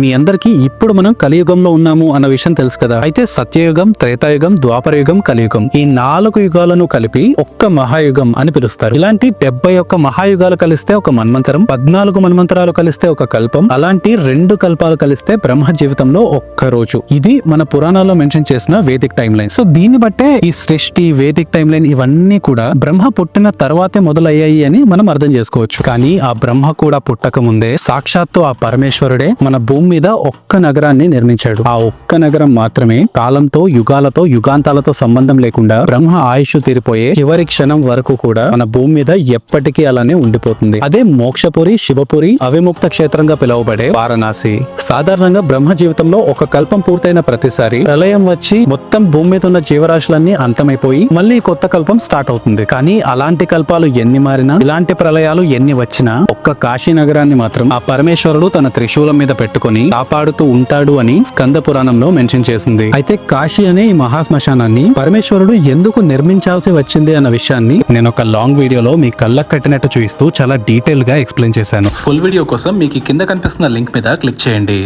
మీ అందరికీ ఇప్పుడు మనం కలియుగంలో ఉన్నాము అన్న విషయం తెలుసు కదా. అయితే సత్యయుగం త్రేతాయుగం ద్వాపరయుగం కలియుగం ఈ నాలుగు యుగాలను కలిపి ఒక్క మహాయుగం అని పిలుస్తారు. ఇలాంటి డెబ్బై ఒక్క మహాయుగాలు కలిస్తే ఒక మన్మంతరం పద్నాలుగు మన్మంతరాలు కలిస్తే ఒక కల్పం అలాంటి రెండు కల్పాలు కలిస్తే బ్రహ్మ జీవితంలో ఒక్క రోజు. ఇది మన పురాణాల్లో మెన్షన్ చేసిన వేదిక్ టైం లైన్ సో దీన్ని బట్టే ఈ సృష్టి వేదిక్ టైం లైన్ ఇవన్నీ కూడా బ్రహ్మ పుట్టిన తర్వాతే మొదలయ్యాయి అని మనం అర్థం చేసుకోవచ్చు. కానీ ఆ బ్రహ్మ కూడా పుట్టక ముందే సాక్షాత్తు ఆ పరమేశ్వరుడే మన భూమి మీద ఒక్క నగరాన్ని నిర్మించాడు. ఆ ఒక్క నగరం మాత్రమే కాలంతో యుగాలతో యుగాంతాలతో సంబంధం లేకుండా బ్రహ్మ ఆయుష్ తీరిపోయే చివరి క్షణం వరకు కూడా మన భూమి మీద ఎప్పటికీ అలానే ఉండిపోతుంది. అదే మోక్షపురి శివపురి అవిముక్త క్షేత్రంగా పిలువబడే వారణాసి. సాధారణంగా బ్రహ్మ జీవితంలో ఒక కల్పం పూర్తయిన ప్రతిసారి ప్రళయం వచ్చి మొత్తం భూమి మీద ఉన్న జీవరాశులన్నీ అంతమైపోయి మళ్ళీ కొత్త కల్పం స్టార్ట్ అవుతుంది. కానీ అలాంటి కల్పాలు ఎన్ని మారినా ఇలాంటి ప్రళయాలు ఎన్ని వచ్చినా ఒక్క కాశీ నగరాన్ని మాత్రం ఆ పరమేశ్వరుడు తన త్రిశూలం మీద పెట్టుకొని కాపాడుతూ ఉంటాడు అని స్కంద పురాణంలో మెన్షన్ చేసింది. అయితే కాశీ అనే ఈ మహాశ్మశానాన్ని పరమేశ్వరుడు ఎందుకు నిర్మించాల్సి వచ్చింది అన్న విషయాన్ని నేను ఒక లాంగ్ వీడియోలో మీ కళ్ళకు కట్టినట్టు చూపిస్తూ చాలా డీటెయిల్గా ఎక్స్ప్లెయిన్ చేశాను. ఫుల్ వీడియో కోసం మీకు కింద కనిపిస్తున్న లింక్ మీద క్లిక్ చేయండి.